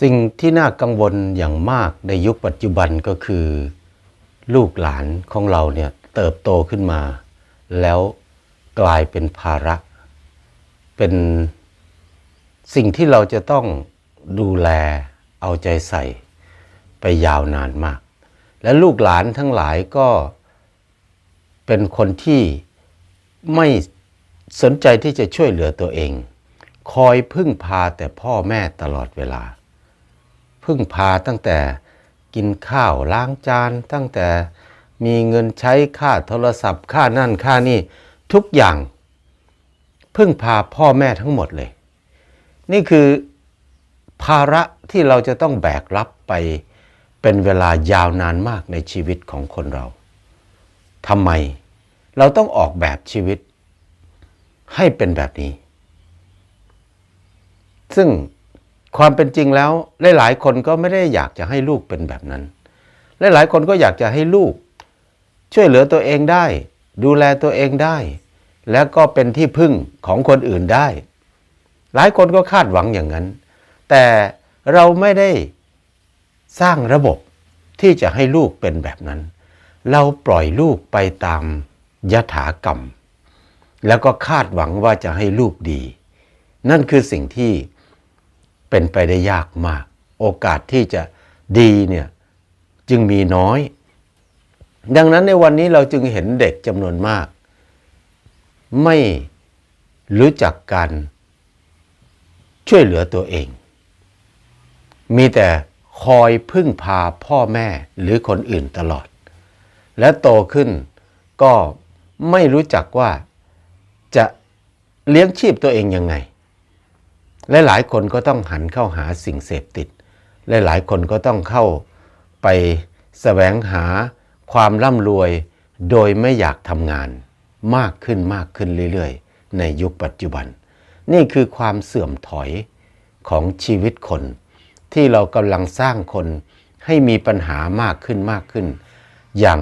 สิ่งที่น่ากังวลอย่างมากในยุคปัจจุบันก็คือ ลูกหลานของเราเนี่ยเติบโตขึ้นมา แล้วกลายเป็นภาระ เป็นสิ่งที่เราจะต้องดูแลเอาใจใส่ไปยาวนานมาก และลูกหลานทั้งหลายก็เป็นคนที่ไม่สนใจที่จะช่วยเหลือตัวเอง คอยพึ่งพาแต่พ่อแม่ตลอดเวลา พึ่งพาตั้งแต่กินข้าวล้างจาน ตั้งแต่มีเงินใช้ค่าโทรศัพท์ ค่านั่นค่านี่ทุกอย่าง พึ่งพาพ่อแม่ทั้งหมดเลย นี่คือภาระที่เราจะต้องแบกรับไปเป็นเวลายาวนานมากในชีวิตของคนเราทำไมเราต้องออกแบบชีวิตให้เป็นแบบนี้ ซึ่ง ความเป็นจริงแล้วหลายๆคนก็ไม่ได้อยากจะให้ลูกเป็นแบบนั้นหลายๆคนก็อยากจะให้ลูก ช่วยเหลือตัวเองได้ ดูแลตัวเองได้ แล้วก็เป็นที่พึ่งของคนอื่นได้ หลายคนก็คาดหวังอย่างนั้น แต่เราไม่ได้สร้างระบบที่จะให้ลูกเป็นแบบนั้น เราปล่อยลูกไปตามยถากรรม แล้วก็คาดหวังว่าจะให้ลูกดี นั่นคือสิ่งที่ เป็นไปได้ยากมาก โอกาสที่จะดีเนี่ยจึงมีน้อย ดังนั้นในวันนี้เราจึงเห็นเด็กจำนวนมาก ไม่รู้จักการช่วยเหลือตัวเอง มีแต่คอยพึ่งพาพ่อแม่หรือคนอื่นตลอด และโตขึ้นก็ไม่รู้จักว่าจะเลี้ยงชีพตัวเองยังไง และหลายคนก็ต้องหันเข้าหาสิ่งเสพติด และหลายคนก็ต้องเข้าไปแสวงหาความร่ำรวย โดยไม่อยากทำงาน มากขึ้นมากขึ้นเรื่อยๆ ในยุคปัจจุบัน นี่คือความเสื่อมถอยของชีวิตคน ที่เรากำลังสร้างคนให้มีปัญหามากขึ้นมากขึ้น อย่าง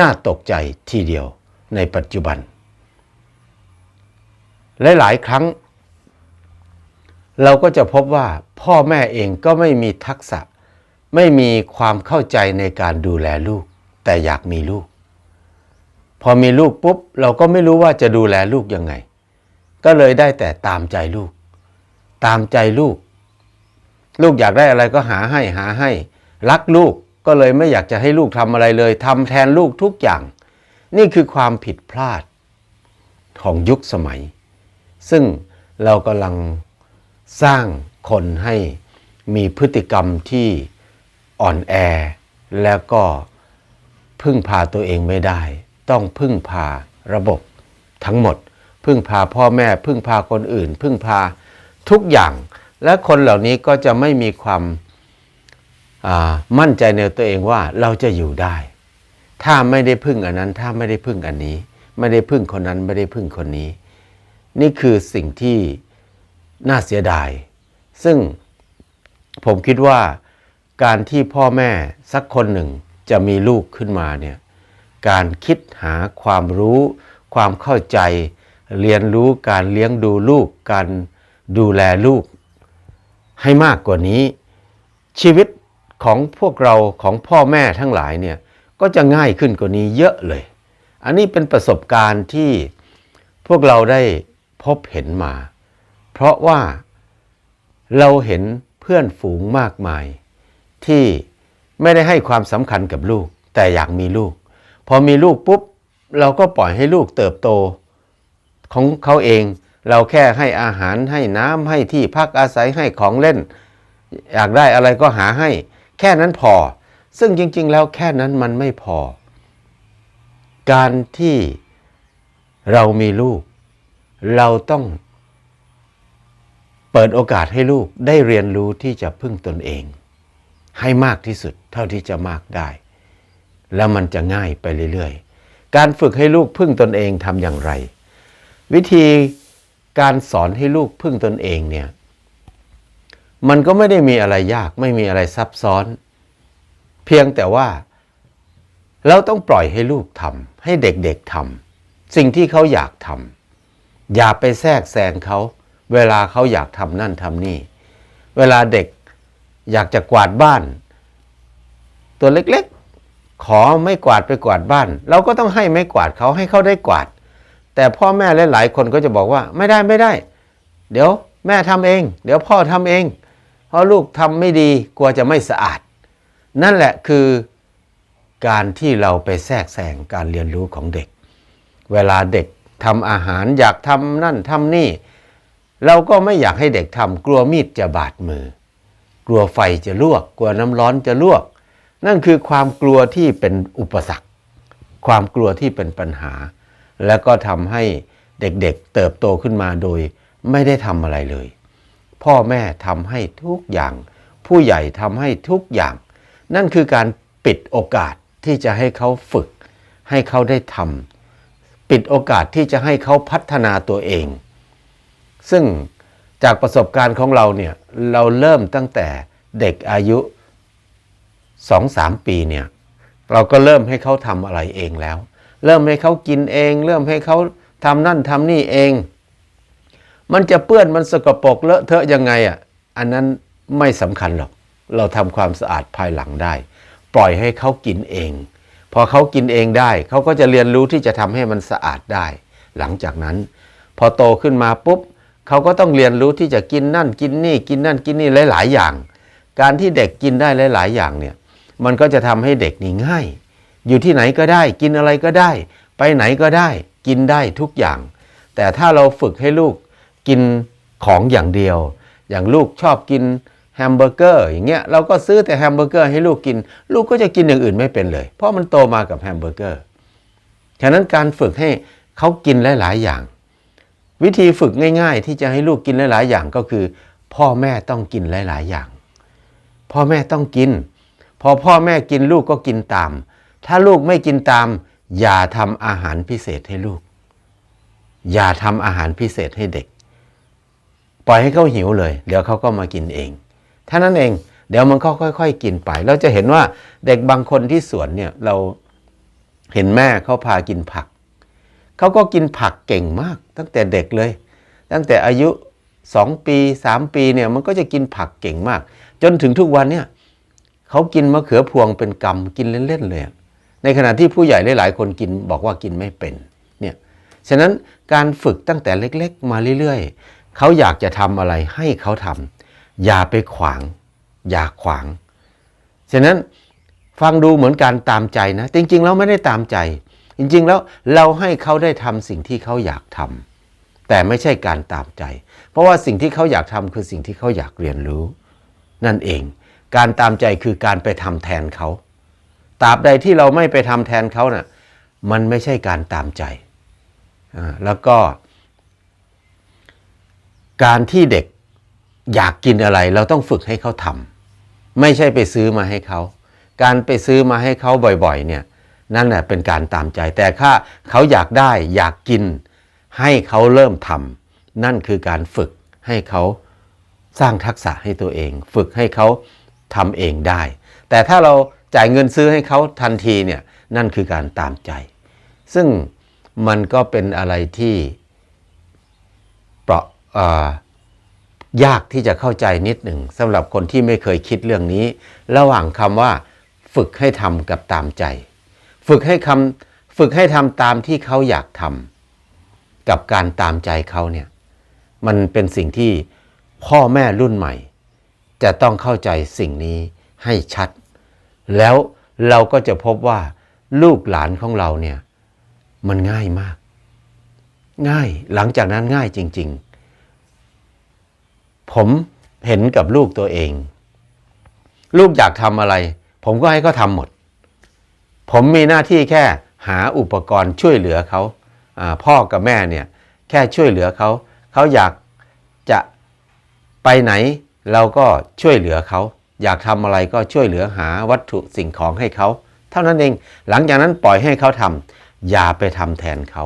น่าตกใจทีเดียวในปัจจุบัน หลายๆครั้ง เราก็จะพบว่าพ่อแม่เองก็ไม่มีทักษะ ไม่มีความเข้าใจในการดูแลลูก แต่อยากมีลูก พอมีลูกปุ๊บ เราก็ไม่รู้ว่าจะดูแลลูกยังไง ก็เลยได้แต่ตามใจลูก ตามใจลูก ลูกอยากได้อะไรก็หาให้หาให้ รักลูกก็เลยไม่อยากจะให้ลูกทำอะไรเลยทำแทนลูกทุกอย่าง นี่คือความผิดพลาดของยุคสมัย ซึ่งเรากำลัง สร้างคนให้มีพฤติกรรมที่อ่อนแอ แล้วก็พึ่งพาตัวเองไม่ได้ ต้องพึ่งพาระบบทั้งหมด พึ่งพาพ่อแม่ พึ่งพาคนอื่น พึ่งพาทุกอย่าง และคนเหล่านี้ก็จะไม่มีความมั่นใจในตัวเองว่าเราจะอยู่ได้ ถ้าไม่ได้พึ่งอันนั้น ถ้าไม่ได้พึ่งอันนี้ ไม่ได้พึ่งคนนั้นไม่ได้พึ่งคนนี้ นี่คือสิ่งที่ น่าเสียดาย ซึ่งผมคิดว่าการที่พ่อแม่สักคนหนึ่งจะมีลูกขึ้นมาเนี่ยการคิดหาความรู้ ความเข้าใจ เรียนรู้การเลี้ยงดูลูก การดูแลลูก ให้มากกว่านี้ ชีวิตของพวกเราของพ่อแม่ทั้งหลายเนี่ยก็จะง่ายขึ้นกว่านี้เยอะเลย อันนี้เป็นประสบการณ์ที่พวกเราได้พบเห็นมา เพราะว่าเราเห็นเพื่อนฝูงมากมาย ที่ไม่ได้ให้ความสำคัญกับลูก แต่อยากมีลูก พอมีลูกปุ๊บ เราก็ปล่อยให้ลูกเติบโต ของเขาเองเราแค่ให้อาหารให้น้ำให้ที่พักอาศัยให้ของเล่น อยากได้อะไรก็หาให้ แค่นั้นพอ ซึ่งจริง ๆ แล้วแค่นั้นมันไม่พอ การที่เรามีลูก เราต้อง เปิดโอกาสให้ลูกได้เรียนรู้ที่จะพึ่งตนเอง ให้มากที่สุดเท่าที่จะมากได้ แล้วมันจะง่ายไปเรื่อยๆ การฝึกให้ลูกพึ่งตนเองทำอย่างไร วิธีการสอนให้ลูกพึ่งตนเองเนี่ยมันก็ไม่ได้มีอะไรยากไม่มีอะไรซับซ้อน เพียงแต่ว่า เราต้องปล่อยให้ลูกทำให้เด็กๆทำสิ่งที่เขาอยากทำอย่าไปแทรกแซงเขา เวลาเขาอยากทำนั่นทำนี่ เวลาเด็กอยากจะกวาดบ้าน ตัวเล็กๆ ขอไม่กวาดไปกวาดบ้าน เราก็ต้องให้ไม่กวาดเขาให้เขาได้กวาด แต่พ่อแม่หลายๆคนก็จะบอกว่าไม่ได้ไม่ได้ เดี๋ยวแม่ทำเอง เดี๋ยวพ่อทำเอง เพราะลูกทำไม่ดีกลัวจะไม่สะอาด นั่นแหละคือการที่เราไปแทรกแซงการเรียนรู้ของเด็ก เวลาเด็กทำอาหารอยากทำนั่นทำนี่ เราก็ไม่อยากให้เด็กทำกลัวมีดจะบาดมือ กลัวไฟจะลวก กลัวน้ำร้อนจะลวก นั่นคือความกลัวที่เป็นอุปสรรค ความกลัวที่เป็นปัญหา แล้วก็ทำให้เด็กๆเติบโตขึ้นมาโดยไม่ได้ทำอะไรเลย พ่อแม่ทำให้ทุกอย่าง ผู้ใหญ่ทำให้ทุกอย่าง นั่นคือการปิดโอกาสที่จะให้เขาฝึก ให้เขาได้ทำปิดโอกาสที่จะให้เขาพัฒนาตัวเอง ซึ่งจากประสบการณ์ของเราเนี่ยเราเริ่มตั้งแต่เด็กอายุสองสามปีเนี่ยเราก็เริ่มให้เขาทำอะไรเองแล้ว เริ่มให้เขากินเอง เริ่มให้เขาทำนั่นทำนี่เอง มันจะเปื้อนมันสกปรกเลอะเทอะยังไงอะอันนั้นไม่สำคัญหรอก เราทำความสะอาดภายหลังได้ ปล่อยให้เขากินเอง พอเขากินเองได้ เขาก็จะเรียนรู้ที่จะทำให้มันสะอาดได้ หลังจากนั้น พอโตขึ้นมาปุ๊บ เขาก็ต้องเรียนรู้ที่จะกินนั่นกินนี่ กินนั่นกินนี่หลาย ๆ อย่าง การที่เด็กกินได้หลาย ๆ อย่างเนี่ยมันก็จะทำให้เด็กนี่ง่าย อยู่ที่ไหนก็ได้ กินอะไรก็ได้ ไปไหนก็ได้ กินได้ทุกอย่าง แต่ถ้าเราฝึกให้ลูกกินของอย่างเดียว อย่างลูกชอบกินแฮมเบอร์เกอร์อย่างเงี้ยเราก็ซื้อแต่แฮมเบอร์เกอร์ให้ลูกกิน ลูกก็จะกินอย่างอื่นไม่เป็นเลย เพราะมันโตมากับแฮมเบอร์เกอร์ ฉะนั้นการฝึกให้เขากินหลาย ๆ อย่าง วิธีฝึกง่ายๆ ที่จะให้ลูกกินหลาย ๆ อย่างก็คือ พ่อแม่ต้องกินหลาย ๆ อย่าง พ่อแม่ต้องกิน พอพ่อแม่กินลูกก็กินตาม ถ้าลูกไม่กินตาม อย่าทำอาหารพิเศษให้ลูก อย่าทำอาหารพิเศษให้เด็ก ปล่อยให้เขาหิวเลย เดี๋ยวเขาก็มากินเองท่านั้นเองเดี๋ยวมันก็ค่อย ๆ กินไป เราจะเห็นว่าเด็กบางคนที่สวนเนี่ยเราเห็นแม่เขาพากินผัก เขาก็กินผักเก่งมาก ตั้งแต่เด็กเลย ตั้งแต่อายุสองปีสามปีเนี่ยมันก็จะกินผักเก่งมาก จนถึงทุกวันเนี่ยเขากินมะเขือพวงเป็นกำกินเล่นๆเลย ในขณะที่ผู้ใหญ่หลายๆคนกินบอกว่ากินไม่เป็นเนี่ยฉะนั้นการฝึกตั้งแต่เล็กๆ มาเรื่อยๆเขาอยากจะทำอะไรให้เขาทำอย่าไปขวาง อย่าขวาง ฉะนั้นฟังดูเหมือนการตามใจนะ จริงๆแล้วไม่ได้ตามใจ จริงๆแล้วเราให้เขาได้ทำสิ่งที่เขาอยากทำแต่ไม่ใช่การตามใจ เพราะว่าสิ่งที่เขาอยากทำคือสิ่งที่เขาอยากเรียนรู้ นั่นเอง การตามใจคือการไปทำแทนเขาตราบใดที่เราไม่ไปทำแทนเขานะ่ะมันไม่ใช่การตามใจ แล้วก็ การที่เด็กอยากกินอะไร เราต้องฝึกให้เขาทำไม่ใช่ไปซื้อมาให้เขา การไปซื้อมาให้เขาบ่อยๆ เนี่ย นั่นแหละเป็นการตามใจ แต่ถ้าเขาอยากได้อยากกิน ให้เขาเริ่มทำนั่นคือการฝึกให้เขาสร้างทักษะให้ตัวเอง ฝึกให้เขาทำเองได้ แต่ถ้าเราจ่ายเงินซื้อให้เขาทันทีเนี่ยนั่นคือการตามใจ ซึ่งมันก็เป็นอะไรที่เปราะยากที่จะเข้าใจนิดหนึ่งสำหรับคนที่ไม่เคยคิดเรื่องนี้ ระหว่างคำว่า ฝึกให้ทำกับตามใจ ฝึกให้คำฝึกให้ทำตามที่เขาอยากทำกับการตามใจเขาเนี่ยมันเป็นสิ่งที่พ่อแม่รุ่นใหม่ จะต้องเข้าใจสิ่งนี้ให้ชัด แล้วเราก็จะพบว่าลูกหลานของเราเนี่ยมันง่ายมาก ง่ายหลังจากนั้นง่ายจริง ๆ ผมเห็นกับลูกตัวเอง ลูกอยากทำอะไร ผมก็ให้เขาทำหมด ผมมีหน้าที่แค่หาอุปกรณ์ช่วยเหลือเขาพ่อกับแม่เนี่ยแค่ช่วยเหลือเขา เขาอยากจะไปไหนเราก็ช่วยเหลือเขา อยากทำอะไรก็ช่วยเหลือหาวัตถุสิ่งของให้เขา เท่านั้นเองหลังจากนั้นปล่อยให้เขาทำอย่าไปทำแทนเขา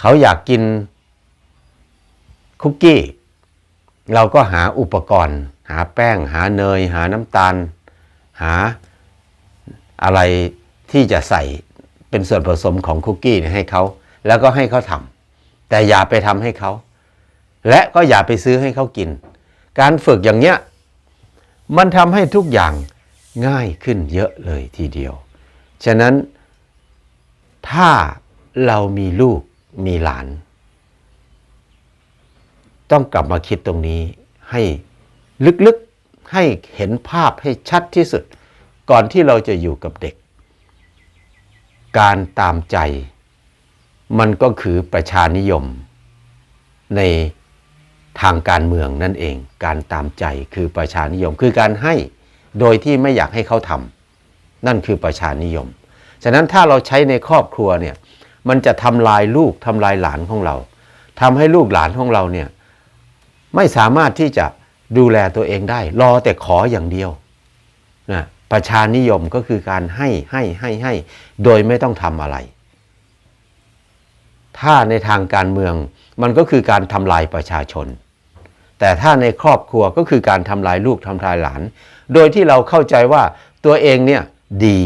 เขาอยากกินคุกกี้เราก็หาอุปกรณ์ หาแป้ง หาเนย หาน้ำตาล หา อะไรที่จะใส่เป็นส่วนผสมของคุกกี้ให้เขาแล้วก็ให้เขาทำแต่อย่าไปทำให้เขา และก็อย่าไปซื้อให้เขากิน การฝึกอย่างเนี้ยมันทำให้ทุกอย่างง่ายขึ้นเยอะเลยทีเดียว ฉะนั้นถ้าเรามีลูกมีหลาน ต้องกลับมาคิดตรงนี้ให้ลึกๆให้เห็นภาพให้ชัดที่สุด ก่อนที่เราจะอยู่กับเด็ก การตามใจ มันก็คือประชานิยม ในทางการเมืองนั่นเอง การตามใจคือประชานิยม คือการให้โดยที่ไม่อยากให้เขาทำนั่นคือประชานิยม ฉะนั้นถ้าเราใช้ในครอบครัวเนี่ยมันจะทำลายลูกทำลายหลานของเราทำให้ลูกหลานของเราเนี่ยไม่สามารถที่จะดูแลตัวเองได้ รอแต่ขออย่างเดียวนะ ประชานิยมก็คือการให้ให้ให้ให้ โดยไม่ต้องทำอะไร ถ้าในทางการเมืองมันก็คือการทำลายประชาชน แต่ถ้าในครอบครัวก็คือการทำลายลูกทำลายหลาน โดยที่เราเข้าใจว่าตัวเองเนี่ยดี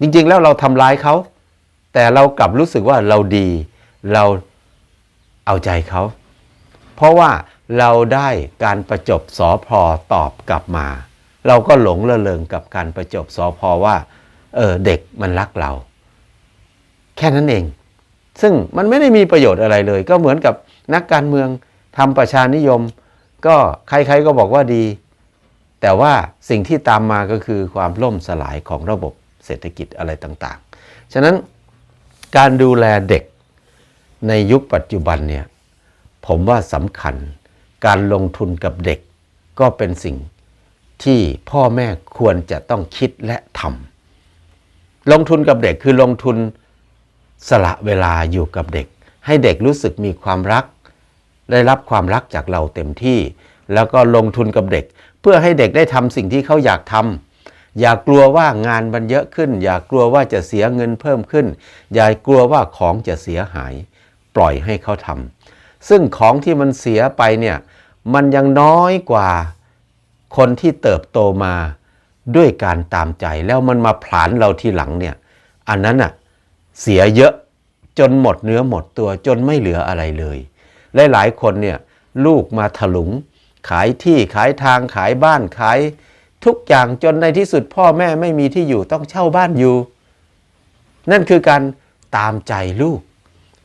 จริงๆแล้วเราทำร้ายเขา แต่เรากลับรู้สึกว่าเราดี เราเอาใจเขา เพราะว่าเราได้การประจบสอพอตอบกลับมา เราก็หลงระเริงกับการประจบสอพอว่าเออเด็กมันรักเรา แค่นั้นเอง ซึ่งมันไม่ได้มีประโยชน์อะไรเลย ก็เหมือนกับนักการเมืองทำประชานิยม ก็ใครๆก็บอกว่าดี แต่ว่าสิ่งที่ตามมาก็คือความล่มสลายของระบบเศรษฐกิจอะไรต่างๆ ฉะนั้นการดูแลเด็กในยุคปัจจุบันเนี่ยผมว่าสำคัญการลงทุนกับเด็กก็เป็นสิ่ง ที่พ่อแม่ควรจะต้องคิดและทำลงทุนกับเด็กคือลงทุนสละเวลาอยู่กับเด็ก ให้เด็กรู้สึกมีความรัก ได้รับความรักจากเราเต็มที่ แล้วก็ลงทุนกับเด็ก เพื่อให้เด็กได้ทำสิ่งที่เขาอยากทำอย่ากลัวว่างานมันเยอะขึ้น อย่ากลัวว่าจะเสียเงินเพิ่มขึ้น อย่ากลัวว่าของจะเสียหาย ปล่อยให้เขาทำซึ่งของที่มันเสียไปเนี่ยมันยังน้อยกว่า คนที่เติบโตมาด้วยการตามใจแล้วมันมาผลาญเราทีหลังเนี่ย อันนั้นอะเสียเยอะจนหมดเนื้อหมดตัวจนไม่เหลืออะไรเลยหลายๆคนเนี่ยลูกมาถลุง ขายที่ขายทางขายบ้านขาย ทุกอย่างจนในที่สุดพ่อแม่ไม่มีที่อยู่ต้องเช่าบ้านอยู่ นั่นคือการตามใจลูก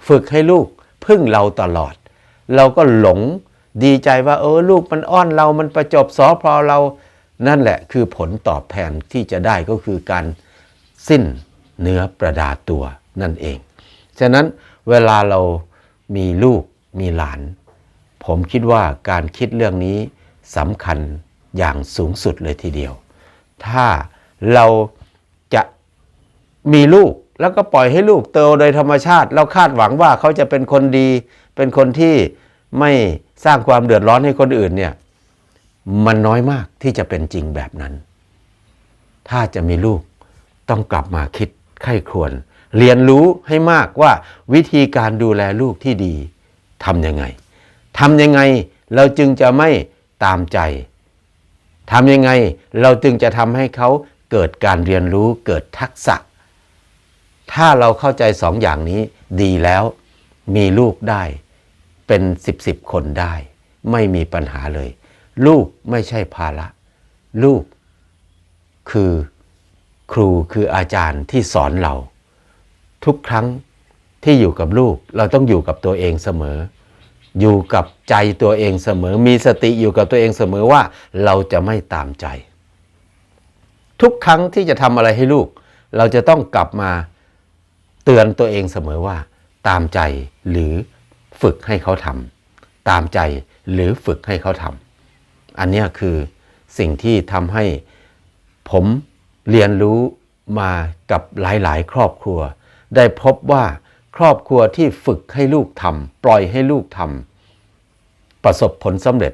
ฝึกให้ลูกพึ่งเราตลอด เราก็หลง ดีใจว่าเออลูกมันอ้อนเรามันประจบสอพอเรานั่นแหละคือผลตอบแทนที่จะได้ก็คือการสิ้นเนื้อประดาตัวนั่นเอง ฉะนั้นเวลาเรามีลูกมีหลาน ผมคิดว่าการคิดเรื่องนี้สำคัญอย่างสูงสุดเลยทีเดียว ถ้าเราจะมีลูกแล้วก็ปล่อยให้ลูกเติบโดยธรรมชาติ เราคาดหวังว่าเขาจะเป็นคนดี เป็นคนที่ไม่ สร้างความเดือดร้อนให้คนอื่นเนี่ยมันน้อยมากที่จะเป็นจริงแบบนั้น ถ้าจะมีลูกต้องกลับมาคิดไข้ควร เรียนรู้ให้มากว่าวิธีการดูแลลูกที่ดีทำยังไงทำยังไงเราจึงจะไม่ตามใจทำยังไงเราจึงจะทำให้เขาเกิดการเรียนรู้เกิดทักษะ ถ้าเราเข้าใจสองอย่างนี้ดีแล้วมีลูกได้ เป็นสิบสิบคนได้ ไม่มีปัญหาเลย ลูกไม่ใช่ภาระ ลูกคือครูคืออาจารย์ที่สอนเรา ทุกครั้งที่อยู่กับลูกเราต้องอยู่กับตัวเองเสมอ อยู่กับใจตัวเองเสมอ มีสติอยู่กับตัวเองเสมอว่าเราจะไม่ตามใจ ทุกครั้งที่จะทำอะไรให้ลูก เราจะต้องกลับมาเตือนตัวเองเสมอว่า ตามใจหรือ ฝึกให้เขาทำตามใจหรือฝึกให้เขาทำอันนี้คือสิ่งที่ทำให้ผมเรียนรู้มากับหลายๆ ครอบครัว ได้พบว่าครอบครัวที่ฝึกให้ลูกทำปล่อยให้ลูกทำประสบผลสำเร็จ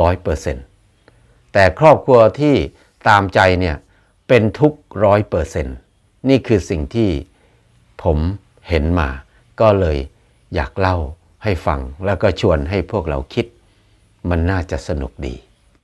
ร้อยเปอร์เซ็นต์แต่ครอบครัวที่ตามใจเนี่ยเป็นทุกร้อยเปอร์เซ็นต์นี่คือสิ่งที่ผมเห็นมาก็เลยอยากเล่า ให้ฟังแล้วก็ชวนให้พวกเราคิด มันน่าจะสนุกดี